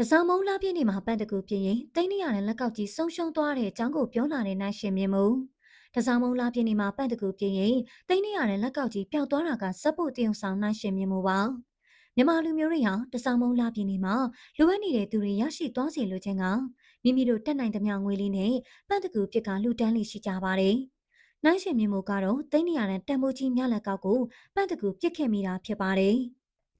တစောင်းမုံလာပြည့်နေမှာပန့်တကူပြင်းရင်တိန်းနေရတဲ့လက်ကောက်ကြီးဆုံးရှုံးသွားတဲ့အကြောင်းကိုပြောလာတဲ့နိုင်ရှင်မြင်မှုတစောင်းမုံလာပြည့်နေမှာပန့်တကူပြင်းရင်တိန်းနေရတဲ့လက်ကောက်ကြီးပျောက်သွားတာကစပ်ဖို့တည်ုံဆောင်နိုင်ရှင်မြင်မှုပါမြန်မာလူမျိုးတွေဟာတစောင်းမုံလာပြင်းနေမှာလိုအပ်နေတဲ့သူတွေရရှိသွားစေလိုခြင်းကမိမိတို့တက်နိုင်သမျှငွေလေးနဲ့ပန့်တကူပြစ်ကလူတန်းလေးရှိကြပါတယ်နိုင်ရှင်မြင်မှုကတော့တိန်းနေရတဲ့တန်မိုးကြီးမြလက်ကောက်ကိုပန့်တကူပြစ်ခဲ့မိတာဖြစ်ပါတယ်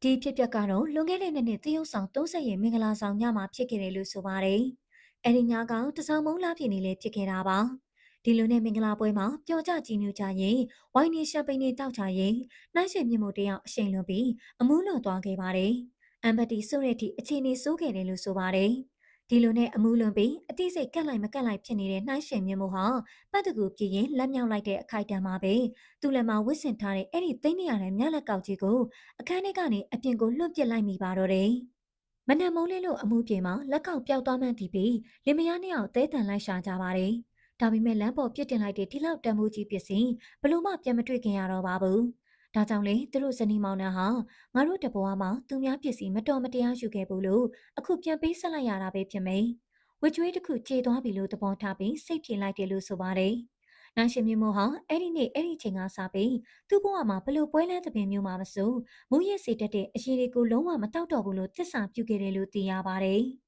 ဒီဖြစ်ပျက်ကတော့လွန်ခဲ့တဲ့နှစ်နှစ်တရုတ်ဆောင်30ရဲ့မင်္ဂလာဆောင်ညမှာဖြစ်ခဲ့တယ်လို့ဆိုပါတယ်။အဲဒီညကတစောင်းမုံလာဖြစ်နေလေဖြစ်ခဲ့တာပါ။ဒီလိုနဲ့မင်္ဂလာပွဲမှာပျော်ကြကြည်နူးကြရင်ဝိုင်းနေရှပ်ပိန်နေတောက်ချရင်နိုင်ရှင်မြင့်မို့တယောက်အရှိန်လွန်ပြီးအမှုလွန်သွားခဲ့ပါတယ်။အမ်ဘတီဆိုတဲ့အထိအခြေအနေဆိုးခဲ့တယ်လို့ဆိုပါတယ်။ ဒီလိုနဲ့အမှုလွန်ပြီးအတိစိတ်ကက်လိုက်မကက်လိုက်ဖြစ်နေတဲ့နှိုင်းရှင်မြင့်မို့ဟာပတ်တကူပြင်းရင်လက်မြောက်လိုက်တဲ့အခိုက်အတန့်မှာပဲသူလည်းမဝစ်စင်ထားတဲ့အဲ့ဒီသိန်းနေရတဲ့မြလက်ကောက်ကြီးကိုအခန်းထဲကနေအပြင်ကိုလွတ်ပစ်လိုက်မိပါတော့တယ်။မနက်မုံလေးလို့အမှုပြေမှာလက်ကောက်ပျောက်သွားမှန်းသိပြီးလင်မယားနှစ်ယောက်သဲတန်လိုက်ရှာကြပါတယ်။ဒါပေမဲ့လမ်းပေါ်ပြစ်တင်လိုက်တဲ့ဒီလောက်တန်မိုးကြီးပစ္စည်းဘလို့မှပြန်မတွေ့ခင်ရတော့ပါဘူး။ ဒါကြောင့်လေသူတို့ဇနီးမောင်နှံဟာငါတို့တဘွားမှာသူများပစ္စည်းမတော်မတရားယူခဲ့ဘူးလို့အခုပြန်ပေးဆက်လိုက်ရတာပဲဖြစ်မယ်။ဝစ်ကြွေးတစ်ခုကြေသွားပြီလို့သဘောထားပြီးစိတ်ပြေလိုက်တယ်လို့ဆိုပါတယ်။နိုင်ရှင်မြင့်မို့ဟာအဲ့ဒီနေ့အဲ့ဒီချိန်ကစပြီးသူ့ဘဝမှာဘလို့ပွဲလန်းသပင်မျိုးမှာမစိုးမူရစ်စီတက်တဲ့အရေးတွေကိုလုံးဝမတောက်တော့ဘူးလို့သစ္စာပြုခဲ့တယ်လို့သိရပါတယ်။